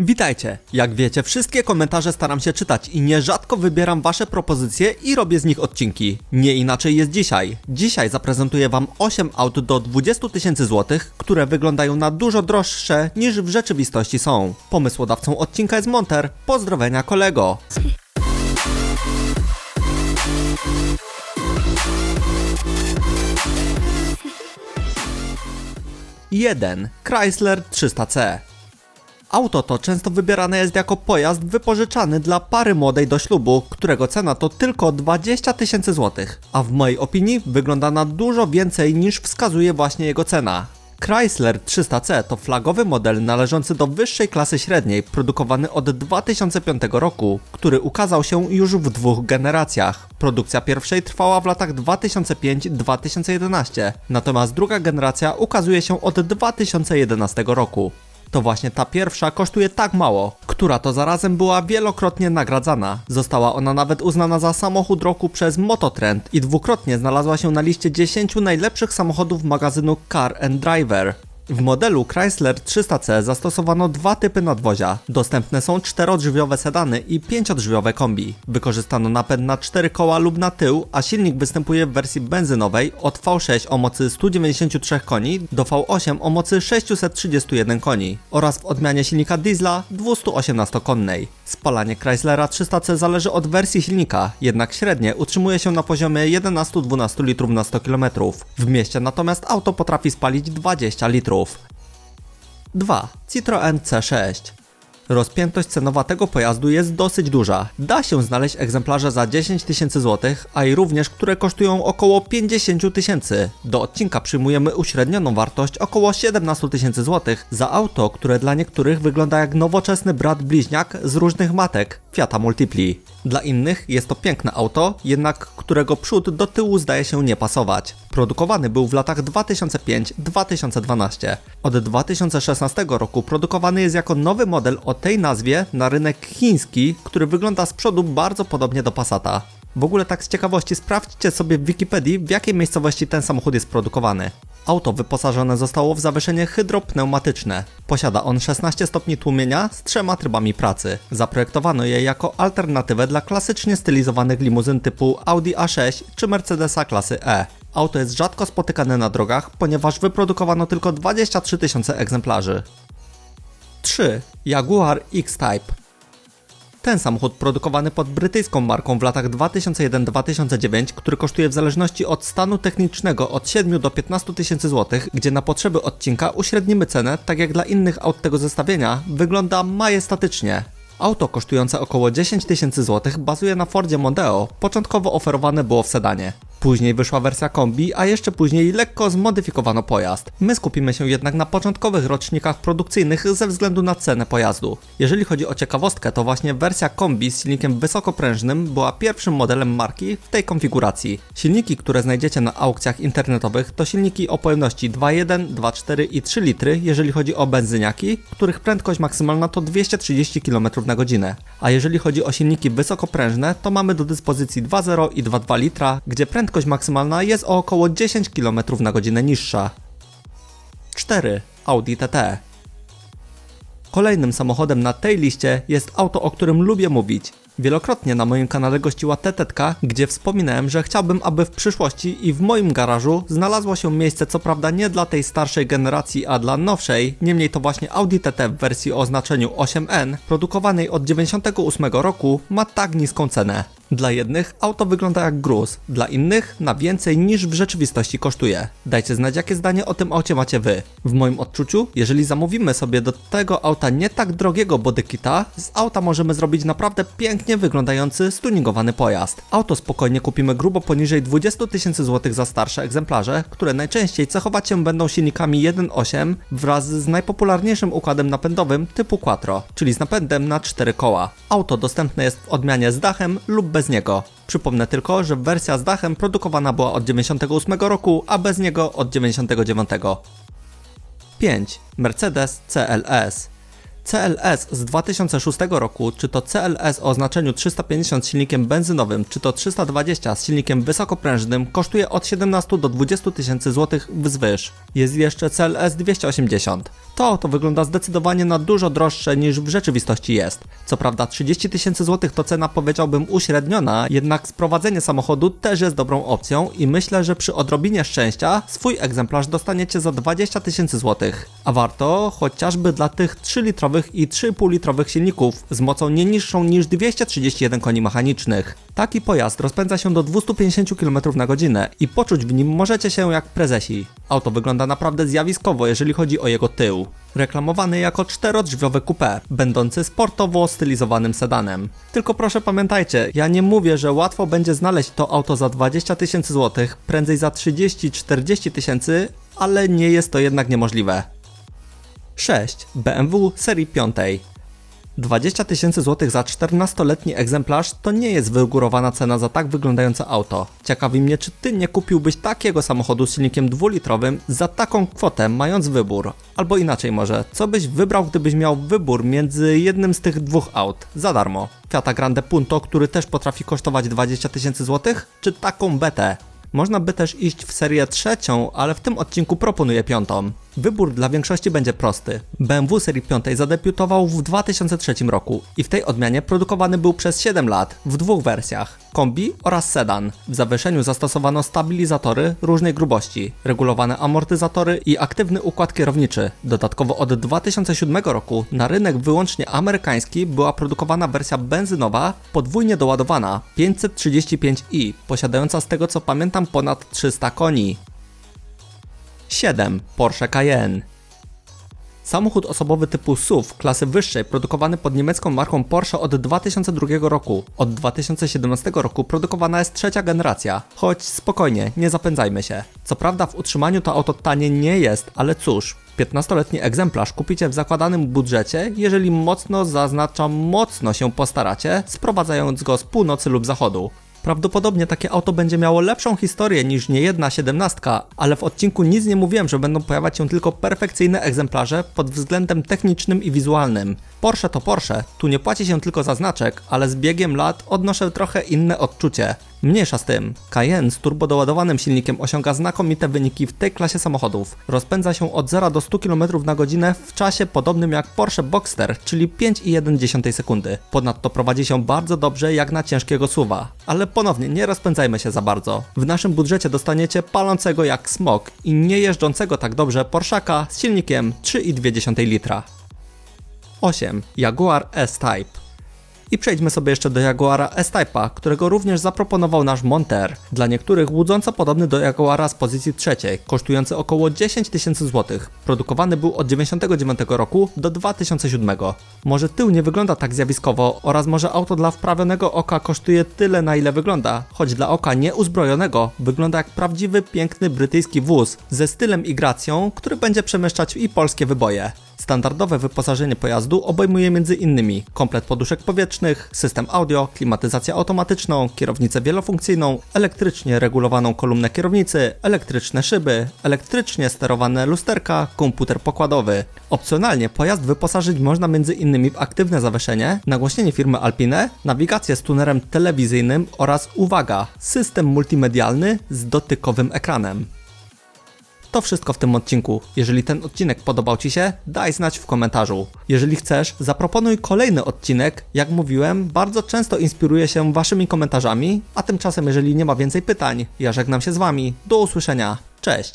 Witajcie! Jak wiecie, wszystkie komentarze staram się czytać i nierzadko wybieram wasze propozycje i robię z nich odcinki. Nie inaczej jest dzisiaj. Dzisiaj zaprezentuję wam 8 aut do 20 tysięcy złotych, które wyglądają na dużo droższe niż w rzeczywistości są. Pomysłodawcą odcinka jest Monter. Pozdrowienia kolego! 1. Chrysler 300C Auto to często wybierane jest jako pojazd wypożyczany dla pary młodej do ślubu, którego cena to tylko 20 tysięcy złotych, a w mojej opinii wygląda na dużo więcej niż wskazuje właśnie jego cena. Chrysler 300C to flagowy model należący do wyższej klasy średniej, produkowany od 2005 roku, który ukazał się już w dwóch generacjach. Produkcja pierwszej trwała w latach 2005-2011, natomiast druga generacja ukazuje się od 2011 roku. To właśnie ta pierwsza kosztuje tak mało, która to zarazem była wielokrotnie nagradzana. Została ona nawet uznana za samochód roku przez Mototrend i dwukrotnie znalazła się na liście 10 najlepszych samochodów magazynu Car and Driver. W modelu Chrysler 300C zastosowano dwa typy nadwozia. Dostępne są czterodrzwiowe sedany i pięciodrzwiowe kombi. Wykorzystano napęd na cztery koła lub na tył, a silnik występuje w wersji benzynowej od V6 o mocy 193 koni do V8 o mocy 631 koni oraz w odmianie silnika diesla 218-konnej. Spalanie Chryslera 300C zależy od wersji silnika, jednak średnie utrzymuje się na poziomie 11-12 litrów na 100 km. W mieście natomiast auto potrafi spalić 20 litrów. 2. Citroen C6 Rozpiętość cenowa tego pojazdu jest dosyć duża. Da się znaleźć egzemplarze za 10 tysięcy złotych, a i również które kosztują około 50 tysięcy. Do odcinka przyjmujemy uśrednioną wartość około 17 tysięcy złotych za auto, które dla niektórych wygląda jak nowoczesny brat bliźniak z różnych matek Fiata Multipli. Dla innych jest to piękne auto, jednak którego przód do tyłu zdaje się nie pasować. Produkowany był w latach 2005-2012. Od 2016 roku produkowany jest jako nowy model o tej nazwie na rynek chiński, który wygląda z przodu bardzo podobnie do Passata. W ogóle tak z ciekawości sprawdźcie sobie w Wikipedii, w jakiej miejscowości ten samochód jest produkowany. Auto wyposażone zostało w zawieszenie hydropneumatyczne. Posiada on 16 stopni tłumienia z trzema trybami pracy. Zaprojektowano je jako alternatywę dla klasycznie stylizowanych limuzyn typu Audi A6 czy Mercedesa klasy E. Auto jest rzadko spotykane na drogach, ponieważ wyprodukowano tylko 23 tysiące egzemplarzy. 3. Jaguar X-Type ten samochód produkowany pod brytyjską marką w latach 2001-2009, który kosztuje w zależności od stanu technicznego od 7 do 15 tysięcy złotych, gdzie na potrzeby odcinka uśrednimy cenę, tak jak dla innych aut tego zestawienia, wygląda majestatycznie. Auto kosztujące około 10 tysięcy złotych bazuje na Fordzie Mondeo, początkowo oferowane było w sedanie. Później wyszła wersja kombi, a jeszcze później lekko zmodyfikowano pojazd. My skupimy się jednak na początkowych rocznikach produkcyjnych ze względu na cenę pojazdu. Jeżeli chodzi o ciekawostkę, to właśnie wersja kombi z silnikiem wysokoprężnym była pierwszym modelem marki w tej konfiguracji. Silniki, które znajdziecie na aukcjach internetowych to silniki o pojemności 2.1, 2.4 i 3 litry, jeżeli chodzi o benzyniaki, których prędkość maksymalna to 230 km na godzinę. A jeżeli chodzi o silniki wysokoprężne, to mamy do dyspozycji 2.0 i 2.2 litra, gdzie prędkość prędkość maksymalna jest o około 10 km na godzinę niższa. 4. Audi TT Kolejnym samochodem na tej liście jest auto, o którym lubię mówić. Wielokrotnie na moim kanale gościła TTK, gdzie wspominałem, że chciałbym, aby w przyszłości i w moim garażu znalazło się miejsce co prawda nie dla tej starszej generacji, a dla nowszej, niemniej to właśnie Audi TT w wersji o oznaczeniu 8N, produkowanej od 98 roku, ma tak niską cenę. Dla jednych auto wygląda jak gruz, dla innych na więcej niż w rzeczywistości kosztuje. Dajcie znać jakie zdanie o tym aucie macie wy. W moim odczuciu, jeżeli zamówimy sobie do tego auta nie tak drogiego bodykita, z auta możemy zrobić naprawdę pięknie wyglądający, stuningowany pojazd. Auto spokojnie kupimy grubo poniżej 20 tysięcy złotych za starsze egzemplarze, które najczęściej cechować się będą silnikami 1.8 wraz z najpopularniejszym układem napędowym typu Quattro, czyli z napędem na 4 koła. Auto dostępne jest w odmianie z dachem lub bez niego. Przypomnę tylko, że wersja z dachem produkowana była od 98 roku, a bez niego od 99. 5. Mercedes CLS CLS z 2006 roku, czy to CLS o oznaczeniu 350 z silnikiem benzynowym, czy to 320 z silnikiem wysokoprężnym, kosztuje od 17 do 20 tysięcy złotych wzwyż. Jest jeszcze CLS 280. To auto wygląda zdecydowanie na dużo droższe niż w rzeczywistości jest. Co prawda 30 tysięcy złotych to cena powiedziałbym uśredniona, jednak sprowadzenie samochodu też jest dobrą opcją i myślę, że przy odrobinie szczęścia swój egzemplarz dostaniecie za 20 tysięcy złotych. A warto chociażby dla tych 3-litrowych i 3,5-litrowych silników z mocą nie niższą niż 231 koni mechanicznych. Taki pojazd rozpędza się do 250 km na godzinę i poczuć w nim możecie się jak prezesi. Auto wygląda naprawdę zjawiskowo, jeżeli chodzi o jego tył. Reklamowany jako czterodrzwiowe coupé, będący sportowo stylizowanym sedanem. Tylko proszę pamiętajcie, ja nie mówię, że łatwo będzie znaleźć to auto za 20 tysięcy złotych, prędzej za 30-40 tysięcy, ale nie jest to jednak niemożliwe. 6. BMW serii 5. 20 tysięcy złotych za 14-letni egzemplarz to nie jest wygórowana cena za tak wyglądające auto. Ciekawi mnie, czy ty nie kupiłbyś takiego samochodu z silnikiem dwulitrowym za taką kwotę, mając wybór. Albo inaczej może, co byś wybrał, gdybyś miał wybór między jednym z tych dwóch aut, za darmo? Fiata Grande Punto, który też potrafi kosztować 20 tysięcy złotych, czy taką BT? Można by też iść w serię trzecią, ale w tym odcinku proponuję piątą. Wybór dla większości będzie prosty. BMW serii 5 zadebiutował w 2003 roku i w tej odmianie produkowany był przez 7 lat w dwóch wersjach: kombi oraz sedan. W zawieszeniu zastosowano stabilizatory różnej grubości, regulowane amortyzatory i aktywny układ kierowniczy. Dodatkowo od 2007 roku na rynek wyłącznie amerykański była produkowana wersja benzynowa podwójnie doładowana 535i, posiadająca z tego co pamiętam ponad 300 koni. 7. Porsche Cayenne. Samochód osobowy typu SUV klasy wyższej produkowany pod niemiecką marką Porsche od 2002 roku. Od 2017 roku produkowana jest trzecia generacja. Choć spokojnie, nie zapędzajmy się. Co prawda w utrzymaniu to auto tanie nie jest, ale cóż, 15-letni egzemplarz kupicie w zakładanym budżecie, jeżeli mocno, zaznaczam mocno się postaracie, sprowadzając go z północy lub zachodu. Prawdopodobnie takie auto będzie miało lepszą historię niż niejedna siedemnastka, ale w odcinku nic nie mówiłem, że będą pojawiać się tylko perfekcyjne egzemplarze pod względem technicznym i wizualnym. Porsche to Porsche, tu nie płaci się tylko za znaczek, ale z biegiem lat odnoszę trochę inne odczucie. Mniejsza z tym, Cayenne z turbodoładowanym silnikiem osiąga znakomite wyniki w tej klasie samochodów. Rozpędza się od 0 do 100 km na godzinę w czasie podobnym jak Porsche Boxster, czyli 5,1 sekundy. Ponadto prowadzi się bardzo dobrze jak na ciężkiego suwa. Ale ponownie, nie rozpędzajmy się za bardzo. W naszym budżecie dostaniecie palącego jak smok i nie jeżdżącego tak dobrze Porszaka z silnikiem 3,2 litra. 8. Jaguar S-Type i przejdźmy sobie jeszcze do Jaguara S-Type'a, którego również zaproponował nasz Monter. Dla niektórych łudząco podobny do Jaguara z pozycji trzeciej, kosztujący około 10 tysięcy złotych. Produkowany był od 99 roku do 2007. Może tył nie wygląda tak zjawiskowo oraz może auto dla wprawionego oka kosztuje tyle na ile wygląda, choć dla oka nieuzbrojonego wygląda jak prawdziwy piękny brytyjski wóz ze stylem i gracją, który będzie przemieszczać i polskie wyboje. Standardowe wyposażenie pojazdu obejmuje m.in. komplet poduszek powietrznych, system audio, klimatyzację automatyczną, kierownicę wielofunkcyjną, elektrycznie regulowaną kolumnę kierownicy, elektryczne szyby, elektrycznie sterowane lusterka, komputer pokładowy. Opcjonalnie pojazd wyposażyć można m.in. w aktywne zawieszenie, nagłośnienie firmy Alpine, nawigację z tunerem telewizyjnym oraz uwaga, system multimedialny z dotykowym ekranem. To wszystko w tym odcinku. Jeżeli ten odcinek podobał Ci się, daj znać w komentarzu. Jeżeli chcesz, zaproponuj kolejny odcinek. Jak mówiłem, bardzo często inspiruję się Waszymi komentarzami, a tymczasem, jeżeli nie ma więcej pytań, ja żegnam się z Wami. Do usłyszenia. Cześć!